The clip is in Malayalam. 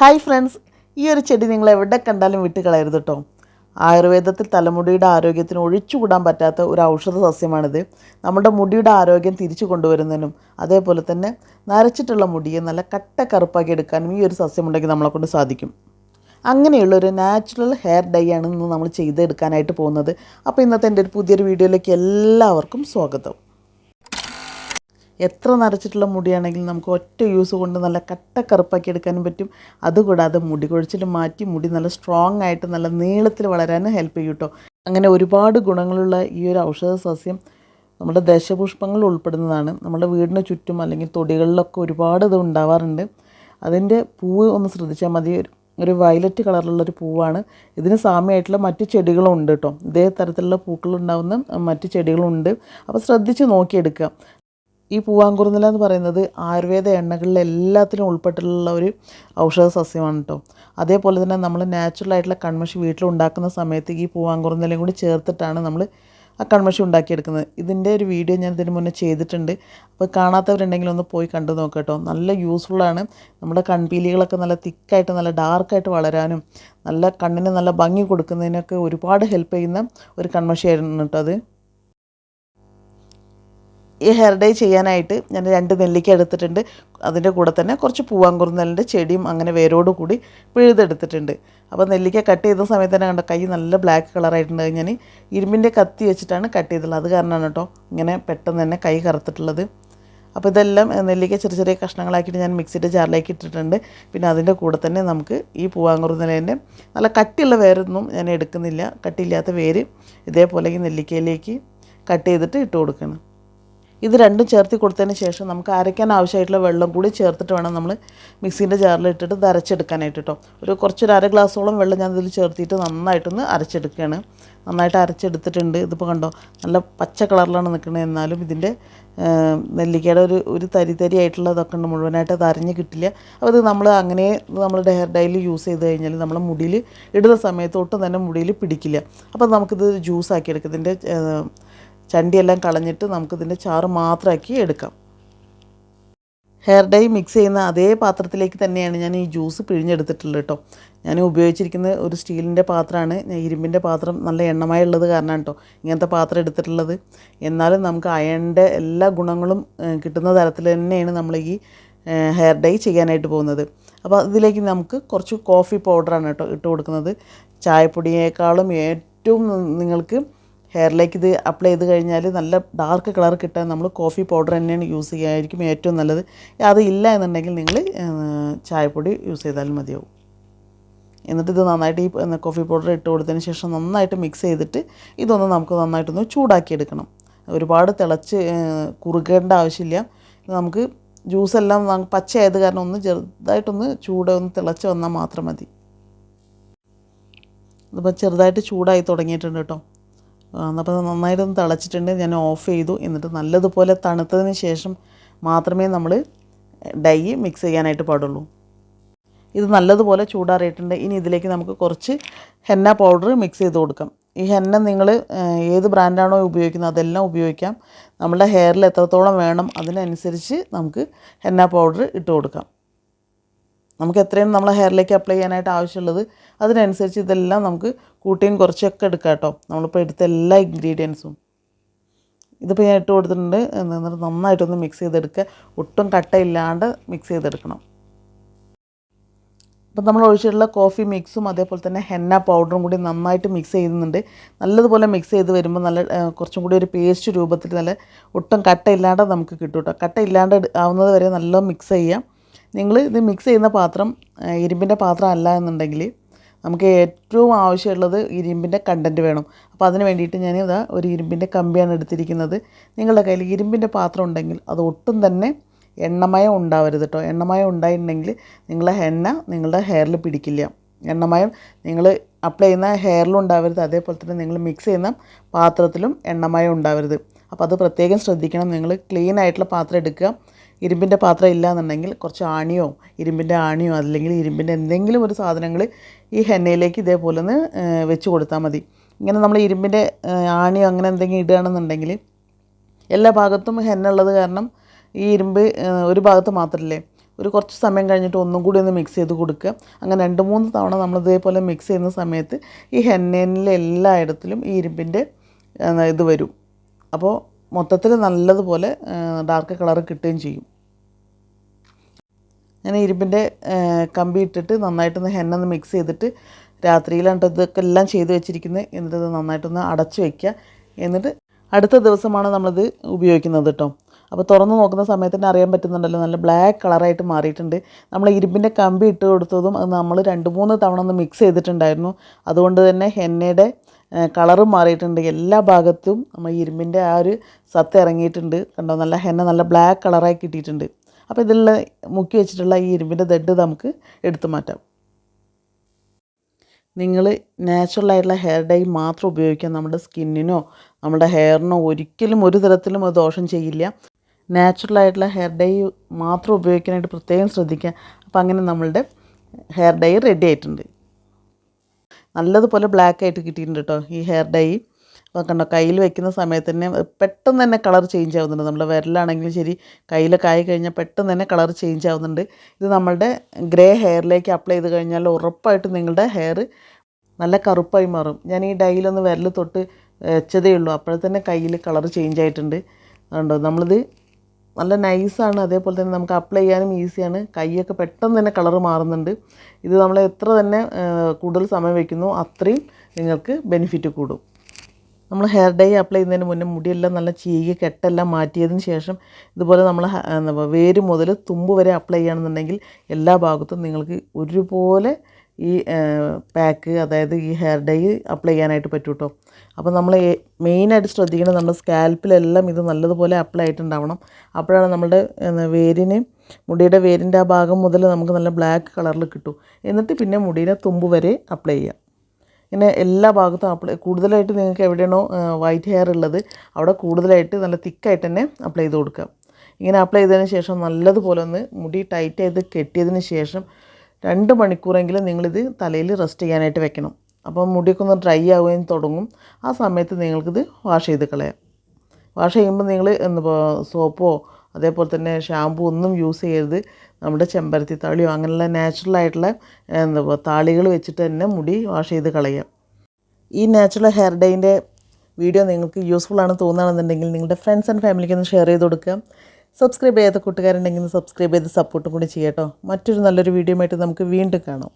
ഹായ് ഫ്രണ്ട്സ് ഈ ഒരു ചെടി നിങ്ങൾ എവിടെ കണ്ടാലും വിട്ട് കളയരുത് കേട്ടോ ആയുർവേദത്തിൽ തലമുടിയുടെ ആരോഗ്യത്തിന് ഒഴിച്ചുകൂടാൻ പറ്റാത്ത ഒരു ഔഷധ സസ്യമാണിത്. നമ്മുടെ മുടിയുടെ ആരോഗ്യം തിരിച്ചു കൊണ്ടുവരുന്നതിനും അതേപോലെ തന്നെ നരച്ചിട്ടുള്ള മുടിയെ നല്ല കട്ട കറുപ്പാക്കി എടുക്കാനും ഈ ഒരു സസ്യമുണ്ടെങ്കിൽ നമ്മളെ കൊണ്ട് സാധിക്കും. അങ്ങനെയുള്ള ഒരു നാച്ചുറൽ ഹെയർ ഡൈ ആണ് ഇന്ന് നമ്മൾ ചെയ്തെടുക്കാനായിട്ട് പോകുന്നത്. അപ്പോൾ ഇന്നത്തെ എന്റെ ഒരു പുതിയൊരു വീഡിയോയിലേക്ക് എല്ലാവർക്കും സ്വാഗതം. എത്ര നരച്ചിട്ടുള്ള മുടിയാണെങ്കിലും നമുക്ക് ഒറ്റ യൂസ് കൊണ്ട് നല്ല കട്ട കറുപ്പാക്കി എടുക്കാനും പറ്റും. അതുകൂടാതെ മുടി കൊഴിച്ചിൽ മാറ്റി മുടി നല്ല സ്ട്രോങ് ആയിട്ട് നല്ല നീളത്തിൽ വളരാനും ഹെൽപ്പ് ചെയ്യും കേട്ടോ അങ്ങനെ ഒരുപാട് ഗുണങ്ങളുള്ള ഈ ഒരു ഔഷധ സസ്യം നമ്മുടെ ദശപുഷ്പങ്ങൾ ഉൾപ്പെടുന്നതാണ്. നമ്മുടെ വീടിന് ചുറ്റും അല്ലെങ്കിൽ തൊടികളിലൊക്കെ ഒരുപാട് ഇത് ഉണ്ടാവാറുണ്ട്. അതിന്റെ പൂവ് ഒന്ന് ശ്രദ്ധിച്ചാൽ മതി. ഒരു വയലറ്റ് കളറിലുള്ളൊരു പൂവാണ്. ഇതിന് സാമ്യമായിട്ടുള്ള മറ്റ് ചെടികളും ഉണ്ട് കേട്ടോ ഇതേ തരത്തിലുള്ള പൂക്കളുണ്ടാവുന്ന മറ്റ് ചെടികളുണ്ട്. അപ്പോൾ ശ്രദ്ധിച്ച് നോക്കിയെടുക്കുക. ഈ പൂവാങ്കുറുനില എന്ന് പറയുന്നത് ആയുർവേദ എണ്ണകളിൽ എല്ലാത്തിലും ഉൾപ്പെട്ടിട്ടുള്ള ഒരു ഔഷധ സസ്യമാണ് കേട്ടോ അതേപോലെ തന്നെ നമ്മൾ നാച്ചുറൽ ആയിട്ടുള്ള കൺമഷി വീട്ടിൽ ഉണ്ടാക്കുന്ന സമയത്ത് ഈ പൂവാങ്കുറുനിലയും കൂടി ചേർത്തിട്ടാണ് നമ്മൾ ആ കൺമഷി ഉണ്ടാക്കിയെടുക്കുന്നത്. ഇതിന്റെ ഒരു വീഡിയോ ഞാൻ ഇതിന് മുന്നേ ചെയ്തിട്ടുണ്ട്. അപ്പോൾ കാണാത്തവരുണ്ടെങ്കിൽ ഒന്ന് പോയി കണ്ടു നോക്കുക കേട്ടോ നല്ല യൂസ്ഫുള്ളാണ് നമ്മുടെ കൺപീലികളൊക്കെ നല്ല തിക്കായിട്ട് നല്ല ഡാർക്കായിട്ട് വളരാനും നല്ല കണ്ണിന് നല്ല ഭംഗി കൊടുക്കുന്നതിനൊക്കെ ഒരുപാട് ഹെൽപ്പ് ചെയ്യുന്ന ഒരു കൺമഷിയായിരുന്നു കേട്ടോ അത്. ഈ ഹെയർ ഡൈ ചെയ്യാനായിട്ട് ഞാൻ രണ്ട് നെല്ലിക്ക എടുത്തിട്ടുണ്ട്. അതിന്റെ കൂടെ തന്നെ കുറച്ച് പൂവാങ്കുറുന്നലിന്റെ ചെടിയും അങ്ങനെ വേരോട് കൂടി പിഴുതെടുത്തിട്ടുണ്ട്. അപ്പോൾ നെല്ലിക്ക കട്ട് ചെയ്ത സമയത്ത് തന്നെ കണ്ട കൈ നല്ല ബ്ലാക്ക് കളറായിട്ടുണ്ട് ഞാൻ ഇരുമ്പിന്റെ കത്തി വെച്ചിട്ടാണ് കട്ട് ചെയ്തിട്ടുള്ളത് അത് കാരണമാണ് കേട്ടോ ഇങ്ങനെ പെട്ടെന്ന് തന്നെ കൈ കറുത്തിട്ടുള്ളത്. അപ്പോൾ ഇതെല്ലാം നെല്ലിക്ക ചെറിയ ചെറിയ കഷ്ണങ്ങളാക്കിയിട്ട് ഞാൻ മിക്സിയുടെ ജാറിലേക്ക് ഇട്ടിട്ടുണ്ട്. പിന്നെ അതിന്റെ കൂടെ തന്നെ നമുക്ക് ഈ പൂവാങ്കുറുന്നലേന്റെ നല്ല കട്ടിയുള്ള വേരൊന്നും ഞാൻ എടുക്കുന്നില്ല. കട്ടിയില്ലാത്ത വേര് ഇതേപോലെ ഈ നെല്ലിക്കയിലേക്ക് കട്ട് ചെയ്തിട്ട് ഇട്ട് കൊടുക്കണം. ഇത് രണ്ടും ചേർത്തി കൊടുത്തതിന് ശേഷം നമുക്ക് അരയ്ക്കാൻ ആവശ്യമായിട്ടുള്ള വെള്ളം കൂടി ചേർത്തിട്ട് വേണം നമ്മൾ മിക്സീന്റെ ജാറിൽ ഇട്ടിട്ട് ഇത് അരച്ചെടുക്കാനായിട്ട് കേട്ടോ. ഒരു കുറച്ചൊരു അര ഗ്ലാസോളം വെള്ളം ഞാൻ ഇതിൽ ചേർത്തിട്ട് നന്നായിട്ടൊന്ന് അരച്ചെടുക്കുകയാണ്. നന്നായിട്ട് അരച്ചെടുത്തിട്ടുണ്ട്. ഇതിപ്പോൾ കണ്ടോ നല്ല പച്ച കളറിലാണ് നിൽക്കുന്നത്. എന്നാലും ഇതിന്റെ നെല്ലിക്കയുടെ ഒരു ഒരു തരി തരി ആയിട്ടുള്ളതൊക്കെ ഉണ്ട്. മുഴുവനായിട്ട് അത് അരിഞ്ഞ് കിട്ടില്ല. അപ്പോൾ ഇത് നമ്മൾ അങ്ങനെ നമ്മൾ ഹെയർ ഡൈയിൽ യൂസ് ചെയ്ത് കഴിഞ്ഞാൽ നമ്മൾ മുടിയിൽ ഇടുന്ന സമയത്ത് ഒട്ടും തന്നെ മുടിയിൽ പിടിക്കില്ല. അപ്പോൾ നമുക്കിത് ജ്യൂസ് ആക്കി എടുക്കാം. ഇതിന്റെ ചണ്ടിയെല്ലാം കളഞ്ഞിട്ട് നമുക്കിതിന്റെ ചാറ് മാത്രമാക്കി എടുക്കാം. ഹെയർ ഡൈ മിക്സ് ചെയ്യുന്ന അതേ പാത്രത്തിലേക്ക് തന്നെയാണ് ഞാൻ ഈ ജ്യൂസ് പിഴിഞ്ഞെടുത്തിട്ടുള്ളത് കേട്ടോ. ഞാൻ ഉപയോഗിച്ചിരിക്കുന്ന ഒരു സ്റ്റീലിന്റെ പാത്രമാണ്. ഇരുമ്പിന്റെ പാത്രം നല്ല എണ്ണമായുള്ളത് കാരണമാണ് കേട്ടോ ഇങ്ങനത്തെ പാത്രം എടുത്തിട്ടുള്ളത്. എന്നാലും നമുക്ക് അയണിന്റെ എല്ലാ ഗുണങ്ങളും കിട്ടുന്ന തരത്തിൽ തന്നെയാണ് നമ്മൾ ഈ ഹെയർ ഡൈ ചെയ്യാനായിട്ട് പോകുന്നത്. അപ്പോൾ ഇതിലേക്ക് നമുക്ക് കുറച്ച് കോഫി പൗഡറാണ് കേട്ടോ ഇട്ട് കൊടുക്കുന്നത്. ചായപ്പൊടിയേക്കാളും ഏറ്റവും നിങ്ങൾക്ക് ഹെയറിലേക്ക് ഇത് അപ്ലൈ ചെയ്ത് കഴിഞ്ഞാൽ നല്ല ഡാർക്ക് കളർ കിട്ടാൻ നമ്മൾ കോഫി പൗഡർ തന്നെയാണ് യൂസ് ചെയ്യുകയായിരിക്കും ഏറ്റവും നല്ലത്. അത് ഇല്ല എന്നുണ്ടെങ്കിൽ നിങ്ങൾ ചായപ്പൊടി യൂസ് ചെയ്താലും മതിയാവും. എന്നിട്ട് ഇത് നന്നായിട്ട് ഈ കോഫി പൗഡർ ഇട്ട് കൊടുത്തതിന് ശേഷം നന്നായിട്ട് മിക്സ് ചെയ്തിട്ട് ഇതൊന്ന് നമുക്ക് നന്നായിട്ടൊന്ന് ചൂടാക്കിയെടുക്കണം ഒരുപാട് തിളച്ച് കുറുകേണ്ട ആവശ്യമില്ല. നമുക്ക് ജ്യൂസ് എല്ലാം പച്ചയായത് കാരണം ഒന്ന് ചെറുതായിട്ടൊന്ന് ചൂട് ഒന്ന് തിളച്ച് വന്നാൽ മാത്രം മതി. ഇതിപ്പോൾ ചെറുതായിട്ട് ചൂടായി തുടങ്ങിയിട്ടുണ്ട് കേട്ടോ. അപ്പോൾ നന്നായിട്ടൊന്ന് തിളച്ചിട്ടുണ്ട്. ഞാൻ ഓഫ് ചെയ്തു. എന്നിട്ട് നല്ലതുപോലെ തണുത്തതിന് ശേഷം മാത്രമേ നമ്മൾ ഡൈ മിക്സ് ചെയ്യാനായിട്ട് പാടുള്ളൂ. ഇത് നല്ലതുപോലെ ചൂടാറിയിട്ടുണ്ട്. ഇനി ഇതിലേക്ക് നമുക്ക് കുറച്ച് ഹെന്ന പൗഡർ മിക്സ് ചെയ്ത് കൊടുക്കാം. ഈ ഹെന്ന നിങ്ങൾ ഏത് ബ്രാൻഡാണോ ഉപയോഗിക്കുന്നത് അതെല്ലാം ഉപയോഗിക്കാം. നമ്മുടെ ഹെയറിൽ എത്രത്തോളം വേണം അതിനനുസരിച്ച് നമുക്ക് ഹെന്ന പൗഡർ ഇട്ട് കൊടുക്കാം. നമുക്ക് എത്രയും നമ്മളെ ഹെയറിലേക്ക് അപ്ലൈ ചെയ്യാനായിട്ട് ആവശ്യമുള്ളത് അതിനനുസരിച്ച് ഇതെല്ലാം നമുക്ക് കൂട്ടിയും കുറച്ചൊക്കെ എടുക്കാം കേട്ടോ. നമ്മളിപ്പോൾ എടുത്ത എല്ലാ ഇൻഗ്രീഡിയൻസും ഇതിപ്പോൾ ഞാൻ ഇട്ട് കൊടുത്തിട്ടുണ്ട്. എന്നിട്ട് നന്നായിട്ടൊന്ന് മിക്സ് ചെയ്തെടുക്കുക. ഒട്ടും കട്ടയില്ലാണ്ട് മിക്സ് ചെയ്തെടുക്കണം. അപ്പം നമ്മൾ ഒഴിച്ചിട്ടുള്ള കോഫി മിക്സും അതേപോലെ തന്നെ ഹെന്ന പൗഡറും കൂടി നന്നായിട്ട് മിക്സ് ചെയ്യുന്നുണ്ട്. നല്ലതുപോലെ മിക്സ് ചെയ്ത് വരുമ്പോൾ നല്ല കുറച്ചും കൂടി ഒരു പേസ്റ്റ് രൂപത്തിൽ നല്ല ഒട്ടും കട്ടയില്ലാണ്ട് നമുക്ക് കിട്ടും കേട്ടോ. കട്ടയില്ലാണ്ട് ആവുന്നത് വരെ നല്ല മിക്സ് ചെയ്യാം. നിങ്ങൾ ഇത് മിക്സ് ചെയ്യുന്ന പാത്രം ഇരുമ്പിന്റെ പാത്രം അല്ല എന്നുണ്ടെങ്കിൽ നമുക്ക് ഏറ്റവും ആവശ്യമുള്ളത് ഇരുമ്പിന്റെ കണ്ടന്റ് വേണം. അപ്പോൾ അതിന് വേണ്ടിയിട്ട് ഞാൻ ഇതാ ഒരു ഇരുമ്പിന്റെ കമ്പിയാണ് എടുത്തിരിക്കുന്നത്. നിങ്ങളുടെ കയ്യിൽ ഇരുമ്പിന്റെ പാത്രം ഉണ്ടെങ്കിൽ അത് ഒട്ടും തന്നെ എണ്ണമയം ഉണ്ടാവരുത് കേട്ടോ എണ്ണമയം ഉണ്ടായിട്ടുണ്ടെങ്കിൽ നിങ്ങളെ എണ്ണ നിങ്ങളുടെ ഹെയറിൽ പിടിക്കില്ല. എണ്ണമയം നിങ്ങൾ അപ്ലൈ ചെയ്യുന്ന ഹെയറിലും ഉണ്ടാവരുത്. അതേപോലെ തന്നെ നിങ്ങൾ മിക്സ് ചെയ്യുന്ന പാത്രത്തിലും എണ്ണമയം ഉണ്ടാവരുത്. അപ്പോൾ അത് പ്രത്യേകം ശ്രദ്ധിക്കണം. നിങ്ങൾ ക്ലീൻ ആയിട്ടുള്ള പാത്രം എടുക്കുക. ഇരുമ്പിന്റെ പാത്രം ഇല്ല എന്നുണ്ടെങ്കിൽ കുറച്ച് ആണിയോ ഇരുമ്പിന്റെ ആണിയോ അല്ലെങ്കിൽ ഇരുമ്പിന്റെ എന്തെങ്കിലും ഒരു സാധനങ്ങൾ ഈ ഹെന്നയിലേക്ക് ഇതേപോലെ ഒന്ന് വെച്ച് കൊടുത്താൽ മതി. ഇങ്ങനെ നമ്മൾ ഇരുമ്പിന്റെ ആണിയോ അങ്ങനെ എന്തെങ്കിലും ഇടുകയാണെന്നുണ്ടെങ്കിൽ എല്ലാ ഭാഗത്തും ഹെന്ന ഉള്ളത് കാരണം ഈ ഇരുമ്പ് ഒരു ഭാഗത്ത് മാത്രമല്ലേ ഒരു കുറച്ച് സമയം കഴിഞ്ഞിട്ട് ഒന്നും കൂടി ഒന്ന് മിക്സ് ചെയ്ത് കൊടുക്കുക. അങ്ങനെ രണ്ട് മൂന്ന് തവണ നമ്മൾ ഇതേപോലെ മിക്സ് ചെയ്യുന്ന സമയത്ത് ഈ ഹെന്നേനിലെ എല്ലായിടത്തിലും ഈ ഇരുമ്പിന്റെ ഇത് വരും. അപ്പോൾ മൊത്തത്തിൽ നല്ലതുപോലെ ഡാർക്ക് കളർ കിട്ടുകയും ചെയ്യും. ഞാൻ ഇരുമ്പിന്റെ കമ്പി ഇട്ടിട്ട് നന്നായിട്ടൊന്ന് ഹെന്നൊന്ന് മിക്സ് ചെയ്തിട്ട് രാത്രിയിലാണ് ഇതൊക്കെ എല്ലാം ചെയ്ത് വെച്ചിരിക്കുന്നത്. എന്നിട്ട് നന്നായിട്ടൊന്ന് അടച്ച് വയ്ക്കുക എന്നിട്ട് അടുത്ത ദിവസമാണ് നമ്മളിത് ഉപയോഗിക്കുന്നത് കേട്ടോ. അപ്പോൾ തുറന്ന് നോക്കുന്ന സമയത്ത് തന്നെ അറിയാൻ പറ്റുന്നുണ്ടല്ലോ നല്ല ബ്ലാക്ക് കളറായിട്ട് മാറിയിട്ടുണ്ട്. നമ്മൾ ഇരുമ്പിന്റെ കമ്പി ഇട്ട് കൊടുത്തതും അത് നമ്മൾ രണ്ട് മൂന്ന് തവണ ഒന്ന് മിക്സ് ചെയ്തിട്ടുണ്ടായിരുന്നു. അതുകൊണ്ട് തന്നെ ഹെന്നയുടെ കളറും മാറിയിട്ടുണ്ട്. എല്ലാ ഭാഗത്തും നമ്മൾ ഇരുമ്പിന്റെ ആ ഒരു സത്ത് ഇറങ്ങിയിട്ടുണ്ട്. കണ്ടോ? നല്ല ഹെന്ന നല്ല ബ്ലാക്ക് കളറായി കിട്ടിയിട്ടുണ്ട്. അപ്പോൾ ഇതിലുള്ള മുക്കി വെച്ചിട്ടുള്ള ഈ ഇരുമ്പിന്റെ ദഡ് നമുക്ക് എടുത്തു മാറ്റാം. നിങ്ങൾ നാച്ചുറലായിട്ടുള്ള ഹെയർ ഡൈ മാത്രം ഉപയോഗിക്കാം നമ്മുടെ സ്കിന്നിനോ നമ്മുടെ ഹെയറിനോ ഒരിക്കലും ഒരു തരത്തിലും അത് ദോഷം ചെയ്യില്ല. നാച്ചുറലായിട്ടുള്ള ഹെയർ ഡൈ മാത്രം ഉപയോഗിക്കാനായിട്ട് പ്രത്യേകം ശ്രദ്ധിക്കുക. അപ്പോൾ അങ്ങനെ നമ്മളുടെ ഹെയർ ഡൈ റെഡി ആയിട്ടുണ്ട്. നല്ലതുപോലെ ബ്ലാക്ക് ആയിട്ട് കിട്ടിയിട്ടുണ്ട് കേട്ടോ ഈ ഹെയർ ഡൈ അപ്പോൾ കണ്ടോ കയ്യിൽ വെക്കുന്ന സമയത്ത് തന്നെ പെട്ടെന്ന് തന്നെ കളർ ചേഞ്ച് ആവുന്നുണ്ട്. നമ്മുടെ വിരലാണെങ്കിലും ശരി കയ്യിലൊക്കെ ആയി കഴിഞ്ഞാൽ പെട്ടെന്ന് തന്നെ കളർ ചേഞ്ച് ആവുന്നുണ്ട്. ഇത് നമ്മളുടെ ഗ്രേ ഹെയറിലേക്ക് അപ്ലൈ ചെയ്ത് കഴിഞ്ഞാൽ ഉറപ്പായിട്ട് നിങ്ങളുടെ ഹെയർ നല്ല കറുപ്പായി മാറും. ഞാൻ ഈ ഡൈയിലൊന്ന് വിരൽ തൊട്ട് വെച്ചതേ ഉള്ളൂ. അപ്പോഴത്തന്നെ കയ്യിൽ കളർ ചേഞ്ച് ആയിട്ടുണ്ട്. അതുകൊണ്ട് നമ്മളിത് നല്ല നൈസാണ് അതേപോലെ തന്നെ നമുക്ക് അപ്ലൈ ചെയ്യാനും ഈസിയാണ് കൈയൊക്കെ പെട്ടെന്ന് തന്നെ കളർ മാറുന്നുണ്ട്. ഇത് നമ്മൾ എത്ര തന്നെ കൂടുതൽ സമയം വയ്ക്കുന്നു അത്രയും നിങ്ങൾക്ക് ബെനിഫിറ്റ് കൂടും. നമ്മൾ ഹെയർ ഡൈ അപ്ലൈ ചെയ്യുന്നതിന് മുന്നേ മുടിയെല്ലാം നല്ല ചീകി കെട്ടെല്ലാം മാറ്റിയതിന് ശേഷം ഇതുപോലെ നമ്മൾ വേര് മുതൽ തുമ്പ് വരെ അപ്ലൈ ചെയ്യുകയാണെന്നുണ്ടെങ്കിൽ എല്ലാ ഭാഗത്തും നിങ്ങൾക്ക് ഒരുപോലെ ഈ പാക്ക് അതായത് ഈ ഹെയർ ഡൈ അപ്ലൈ ചെയ്യാനായിട്ട് പറ്റും കേട്ടോ അപ്പോൾ നമ്മൾ മെയിനായിട്ട് ശ്രദ്ധിക്കണം നമ്മുടെ സ്കാൽപ്പിലെല്ലാം ഇത് നല്ലതുപോലെ അപ്ലൈ ആയിട്ടുണ്ടാവണം. അപ്പോഴാണ് നമ്മുടെ വേരിന് മുടിയുടെ വേരിന്റെ ആ ഭാഗം മുതൽ നമുക്ക് നല്ല ബ്ലാക്ക് കളറിൽ കിട്ടും. എന്നിട്ട് പിന്നെ മുടിയുടെ തുമ്പ് വരെ അപ്ലൈ ചെയ്യാം. ഇങ്ങനെ എല്ലാ ഭാഗത്തും അപ്ലൈ കൂടുതലായിട്ട് നിങ്ങൾക്ക് എവിടെയാണോ വൈറ്റ് ഹെയർ ഉള്ളത് അവിടെ കൂടുതലായിട്ട് നല്ല തിക്കായിട്ട് തന്നെ അപ്ലൈ ചെയ്ത് കൊടുക്കുക ഇങ്ങനെ അപ്ലൈ ചെയ്തതിന് ശേഷം നല്ലതുപോലെ ഒന്ന് മുടി ടൈറ്റ് ചെയ്ത് കെട്ടിയതിന് ശേഷം രണ്ട് മണിക്കൂറെങ്കിലും നിങ്ങളിത് തലയിൽ റെസ്റ്റ് ചെയ്യാനായിട്ട് വെക്കണം. അപ്പോൾ മുടിയൊക്കെ ഒന്ന് ഡ്രൈ ആവുകയും തുടങ്ങും. ആ സമയത്ത് നിങ്ങൾക്കിത് വാഷ് ചെയ്ത് കളയാം. വാഷ് ചെയ്യുമ്പോൾ നിങ്ങൾ എന്താ സോപ്പോ അതേപോലെ തന്നെ ഷാമ്പു ഒന്നും യൂസ് ചെയ്യരുത്. നമ്മുടെ ചെമ്പരത്തി താളിയോ അങ്ങനെയുള്ള നാച്ചുറൽ ആയിട്ടുള്ള എന്താ താളികൾ വെച്ചിട്ട് തന്നെ മുടി വാഷ് ചെയ്ത് കളയാം. ഈ നാച്ചുറൽ ഹെയർ ഡേയിന്റെ വീഡിയോ നിങ്ങൾക്ക് യൂസ്ഫുൾ ആണെന്ന് തോന്നുകയാണെന്നുണ്ടെങ്കിൽ നിങ്ങളുടെ ഫ്രണ്ട്സ് ആൻഡ് ഫാമിലിക്ക് ഒന്ന് ഷെയർ ചെയ്ത് കൊടുക്കുക. സബ്സ്ക്രൈബ് ചെയ്യാത്ത കൂട്ടുകാരുണ്ടെങ്കിൽ സബ്സ്ക്രൈബ് ചെയ്ത് സപ്പോർട്ടും കൂടി ചെയ്യട്ടോ മറ്റൊരു നല്ലൊരു വീഡിയോ ആയിട്ട് നമുക്ക് വീണ്ടും കാണാം.